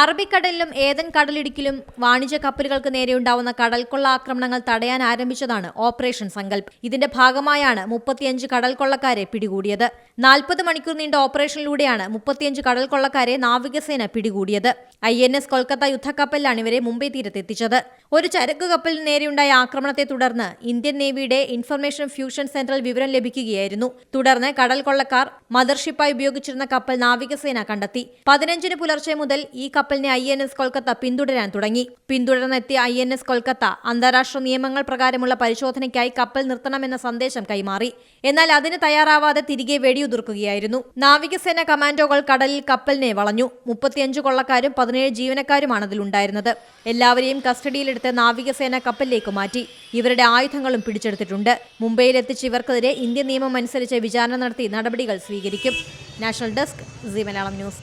അറബിക്കടലിലും ഏതൻ കടലിടുക്കിലും വാണിജ്യ കപ്പലുകൾക്ക് നേരെയുണ്ടാവുന്ന കടൽക്കൊള്ള ആക്രമണങ്ങൾ തടയാൻ ആരംഭിച്ചതാണ് ഓപ്പറേഷൻ സങ്കൽപ്. ഇതിന്റെ ഭാഗമായാണ് മുപ്പത്തിയഞ്ച് കടൽക്കൊള്ളക്കാരെ പിടികൂടിയത്. നാൽപ്പത് മണിക്കൂർ നീണ്ട ഓപ്പറേഷനിലൂടെയാണ് മുപ്പത്തിയഞ്ച് കടൽക്കൊള്ളക്കാരെ നാവികസേന പിടികൂടിയത്. ഐ എൻ എസ് കൊൽക്കത്ത യുദ്ധക്കപ്പലിലാണ് ഇവരെ മുംബൈ തീരത്തെത്തിച്ചത്. ഒരു ചരക്ക് കപ്പലിന് നേരെയുണ്ടായ ആക്രമണത്തെ തുടർന്ന് ഇന്ത്യൻ നേവിയുടെ ഇൻഫർമേഷൻ ഫ്യൂഷൻ സെന്ററിൽ വിവരം ലഭിക്കുകയായിരുന്നു. തുടർന്ന് കടൽക്കൊള്ളക്കാർ മദർഷിപ്പായി ഉപയോഗിച്ചിരുന്ന കപ്പൽ നാവികസേന കണ്ടെത്തി. പതിനഞ്ചിന് പുലർച്ചെ മുതൽ ഈ കപ്പലിനെ ഐ എൻ എസ് കൊൽക്കത്ത പിന്തുടരാൻ തുടങ്ങി. പിന്തുടർന്നെത്തിയ ഐ എൻ എസ് കൊൽക്കത്ത അന്താരാഷ്ട്ര നിയമങ്ങൾ പ്രകാരമുള്ള പരിശോധനയ്ക്കായി കപ്പൽ നിർത്തണമെന്ന സന്ദേശം കൈമാറി. എന്നാൽ അതിന് തയ്യാറാവാതെ തിരികെ വെടിയുതിർക്കുകയായിരുന്നു. നാവികസേന കമാൻഡോകൾ കടലിൽ കപ്പലിനെ വളഞ്ഞു. മുപ്പത്തിയഞ്ച് കൊള്ളക്കാരും പതിനേഴ് ജീവനക്കാരുമാണ് അതിലുണ്ടായിരുന്നത്. എല്ലാവരെയും കസ്റ്റഡിയിലെടുത്ത് നാവികസേന കപ്പലിലേക്ക് മാറ്റി. ഇവരുടെ ആയുധങ്ങളും പിടിച്ചെടുത്തിട്ടുണ്ട്. മുംബൈയിൽ എത്തിച്ച് ഇവർക്കെതിരെ ഇന്ത്യൻ നിയമം അനുസരിച്ച് വിചാരണ നടത്തി നടപടികൾ സ്വീകരിക്കും. National desk C Malayalam news.